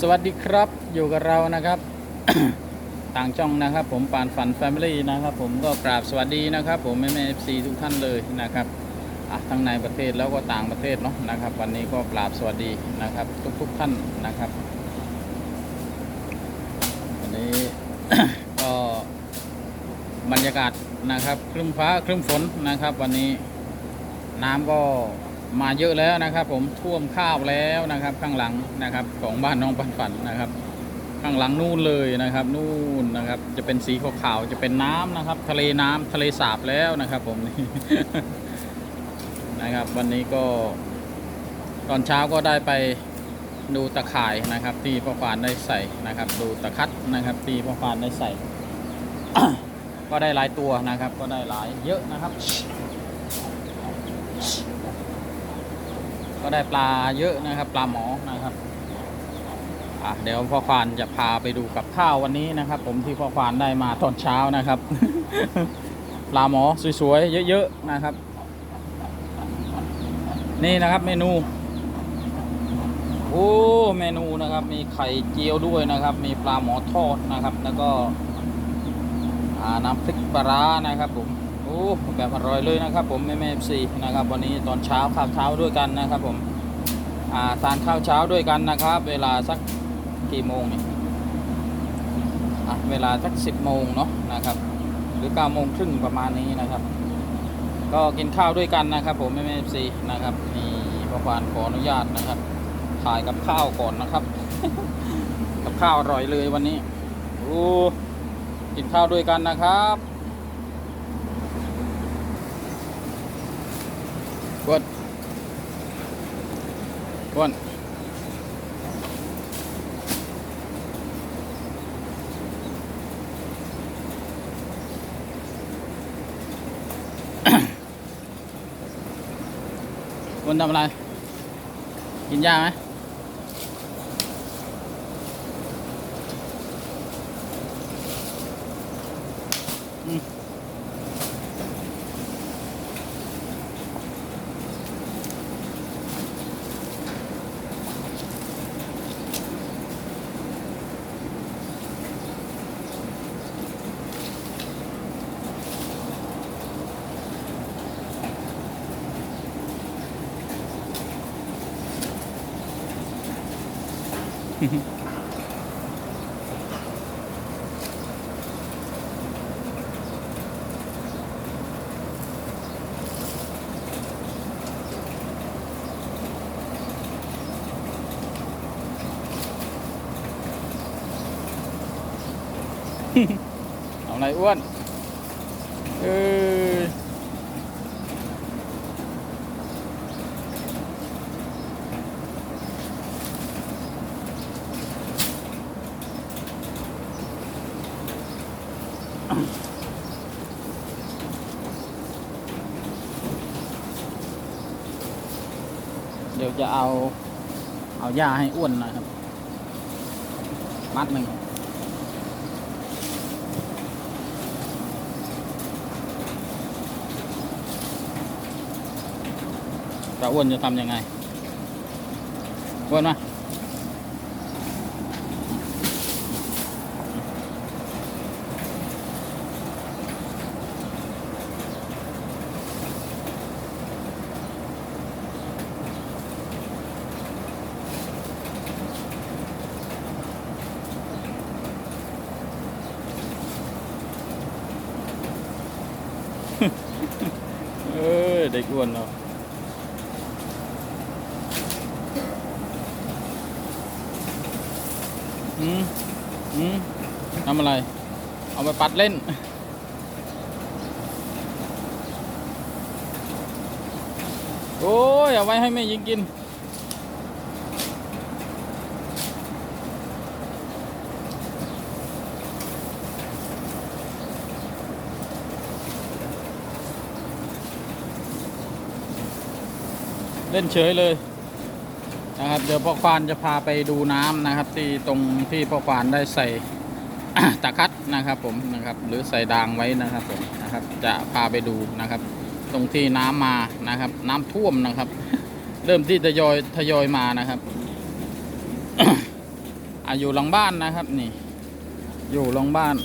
สวัสดีครับอยู่กับเรานะครับ ต่างช่องนะครับ ผมปานฝันแฟมิลี่นะครับ ผมก็กราบสวัสดีนะครับ ผมแม่แม่เอฟซีทุกท่านเลยนะครับทั้งในประเทศแล้วก็ต่างประเทศเนาะนะครับ วันนี้ก็กราบสวัสดีนะครับ ทุกทุกๆท่านนะครับ วันนี้ก็บรรยากาศนะครับครึ้มฟ้าครึ้มฝนนะครับ วันนี้น้ำก็ มาเยอะแล้วนะครับ ผมท่วมข้าวแล้วนะครับ ข้างหลังนะครับ ของบ้านน้องปันฝันนะครับ ข้างหลังนู่นเลยนะครับ นู่นนะครับ จะเป็นสีขาวๆจะเป็นน้ำนะครับ ทะเลน้ำทะเลสาบแล้วนะครับ ผมนะครับ วันนี้ก็ ตอนเช้าก็ได้ไปดูตะข่ายนะครับ ที่พ่อฟานได้ใส่นะครับ ดูตะคัดนะครับที่พ่อฟานได้ใส่ ก็ได้หลายตัวนะครับ ก็ได้หลายเยอะนะครับ ก็ได้ปลาเยอะนะครับ ปลาหมอนะครับอะเดี๋ยวพ่อควานจะพาไปดูกับข้าววันนี้นะครับ ผมที่พ่อควานได้มาตอนเช้านะครับ ปลาหมอสวยๆเยอะๆนะครับ นี่นะครับเมนูโอ้เมนูนะครับ มีไข่เจียวด้วยนะครับ มีปลาหมอทอดนะครับ แล้วก็น้ำพริกปลาร้านะครับผม โอ้แบบอร่อยเลยนะครับ ผมแม่แม่ซีนะครับ วันนี้ตอนเช้าข้าวเช้าด้วยกันนะครับ ผมอ่าทานข้าวเช้าด้วยกันนะครับ เวลาสักกี่โมงเนี่ยอะเวลาสักสิบโมงเนาะนะครับ หรือเก้าโมงครึ่งประมาณนี้นะครับ ก็กินข้าวด้วยกันนะครับ ผมแม่แม่ซีนะครับนี่ประพานขออนุญาตนะครับถ่ายกับข้าวก่อนนะครับ กับข้าวอร่อยเลยวันนี้โอ้กินข้าวด้วยกันนะครับ กวนกวนกวนทำอะไร กินยาไหม เอาอะไรอ้วน เออเดี๋ยว จะเอา เอาหญ้าให้อ้วนนะครับ มัดหนึ่งจะอ้วนจะทำยังไงอ้วนมา เออ เด็กอ้วนเนาะอืมอืมทำอะไร เอาไปปัดเล่น โอ้ยเอาไว้ให้แม่ยิงกิน เล่นเฉยเลยนะครับเดี๋ยวพ่อควานจะพาไปดูน้ำนะครับ ที่ตรงที่พ่อควานได้ใส่ตะคัดนะครับผมนะครับหรือใส่ดางไว้นะครับผมนะครับ จะพาไปดูนะครับ ตรงที่น้ำมานะครับ น้ำท่วมนะครับ เริ่มที่ทยอยทยอยมานะครับอยู่หลังบ้านนะครับนี่ อยู่หลังบ้าน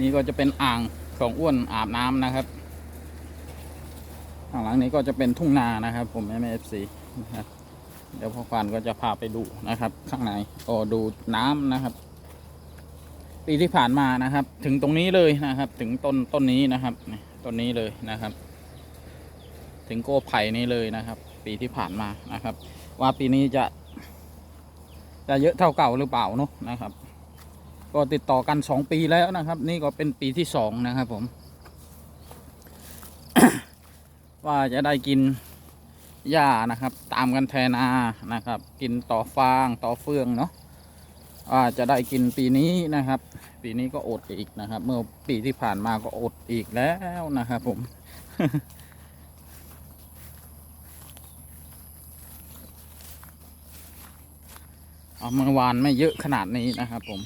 นี่ก็จะเป็นอ่างของอ้วนอาบน้ำนะครับข้างหลังนี้ก็จะเป็นทุ่งนานะครับ ผมแม่เอฟซีนะครับเดี๋ยวพ่อควานก็จะพาไปดูนะครับ ข้างในก็ดูน้ำนะครับ ปีที่ผ่านมานะครับ ถึงตรงนี้เลยนะครับ ถึงต้นต้นนี้นะครับต้นนี้เลยนะครับ ถึงโก้ไผ่นี้เลยนะครับ ปีที่ผ่านมานะครับ ว่าปีนี้จะ จะเยอะเท่าเก่าหรือเปล่าเนอะนะครับ ก็ติดต่อกันสองปีแล้วนะครับ นี่ก็เป็นปีที่สองนะครับผม ว่าจะได้กินหญ้านะครับ ตามกันแทนานะครับ กินต่อฟางต่อเฟืองเนาะว่าจะได้กินปีนี้นะครับ ปีนี้ก็อดอีกนะครับ เมื่อปีที่ผ่านมาก็อดอีกแล้วนะครับผมเอาเมื่อวานไม่เยอะขนาดนี้นะครับผม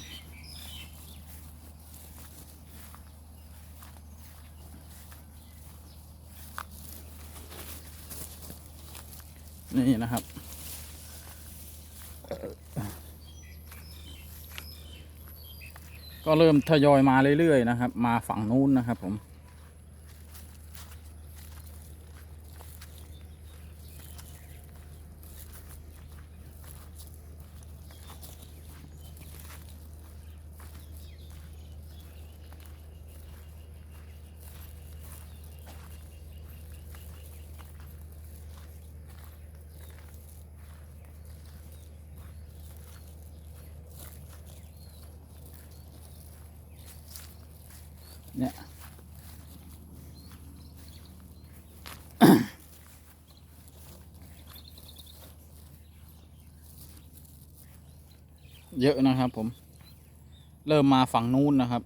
นี่นะครับ ก็เริ่มทยอยมาเรื่อยๆนะครับ มาฝั่งนู้นนะครับผม เนี่ยเยอะนะครับผม เริ่มมาฝั่งนู้นนะครับ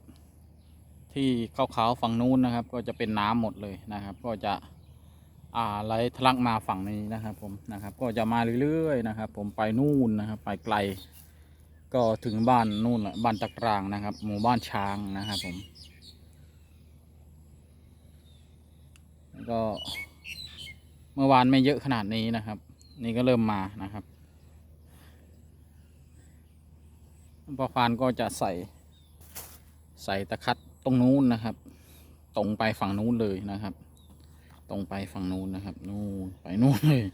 ที่ขาวๆฝั่งนู้นนะครับ ก็จะเป็นน้ำหมดเลยนะครับ ก็จะอ่าไหลทะลักมาฝั่งนี้นะครับ ผมนะครับ ก็จะมาเรื่อยๆนะครับ ผมไปนู่นนะครับ ไปไกล ก็ถึงบ้านนู่นแหละบ้านตะกรางนะครับ หมู่บ้านช้างนะครับผม แล้ว ก็เมื่อวานไม่เยอะขนาดนี้นะครับ นี่ก็เริ่มมานะครับพอควานก็จะใส่ใส่ตะคัดตรงนู้นนะครับ ตรงไปฝั่งนู้นเลยนะครับ ตรงไปฝั่งนู้นนะครับ นู่นไปนู่นเลย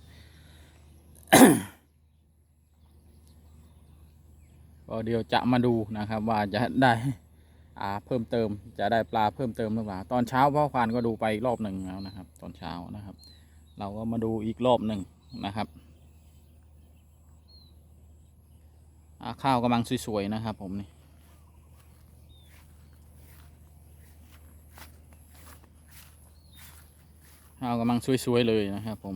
ก็เดี๋ยวจะมาดูนะครับ ว่าจะได้ เพิ่มเติมจะได้ปลาเพิ่มเติมหรือเปล่าตอนเช้าพ่อควานก็ดูไปอีกรอบหนึ่งแล้วนะครับ ตอนเช้านะครับ เราก็มาดูอีกรอบหนึ่งนะครับข้าวกำลังสวยๆนะครับผมนี่ข้าวกำลังสวยๆเลยนะครับผม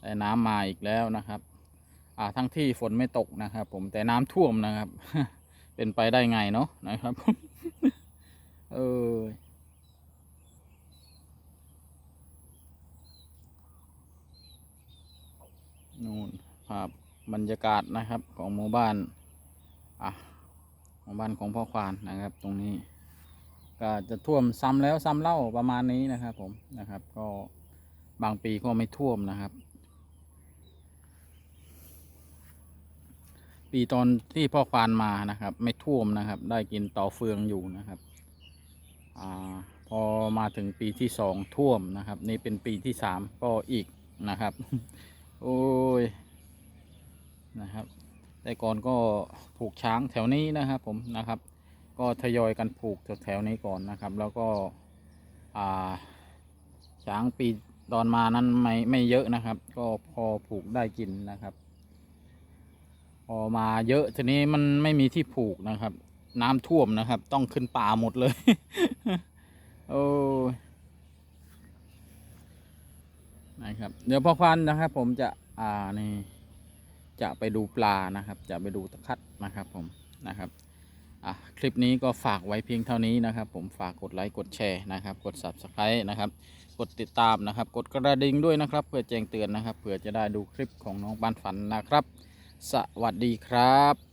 แต่น้ำมาอีกแล้วนะครับ อ่าทั้งที่ฝนไม่ตกนะครับ ผมแต่น้ำท่วมนะครับ เป็นไปได้ไงเนาะนะครับ เออนู่นภาพบรรยากาศนะครับของหมู่บ้านอะหมู่บ้านของพ่อควานนะครับ ตรงนี้ ก็จะท่วมซ้ำแล้วซ้ำเล่าประมาณนี้นะครับ ผมนะครับ ก็บางปีก็ไม่ท่วมนะครับ ปีตอนที่พ่อควานมานะครับ ไม่ท่วมนะครับ ได้กินต่อเฟืองอยู่นะครับอาพอมาถึงปีที่สองท่วมนะครับ นี่เป็นปีที่สามก็อีกนะครับ โอ้ยนะครับ แต่ก่อนก็ผูกช้างแถวนี้นะครับผมนะครับ ก็ทยอยกันผูกแถวๆนี้ก่อนนะครับ แล้วก็อ่าช้างปีตอนมานั้นไม่ไม่เยอะนะครับ ก็พอผูกได้กินนะครับ พอมาเยอะทีนี้มันไม่มีที่ผูกนะครับ น้ำท่วมนะครับ ต้องขึ้นป่าหมดเลย โอ้นะครับ เดี๋ยวพ่อควันนะครับ ผมจะอ่านี่จะไปดูปลานะครับ จะไปดูตะคัดนะครับ ผมนะครับอะคลิปนี้ก็ฝากไว้เพียงเท่านี้นะครับ ผมฝากกดไลค์กดแชร์นะครับ กด subscribe นะครับ กดติดตามนะครับ กดกระดิ่งด้วยนะครับ เพื่อแจ้งเตือนนะครับเพื่อจะได้ดูคลิปของน้องบ้านฝันนะครับ สวัสดีครับ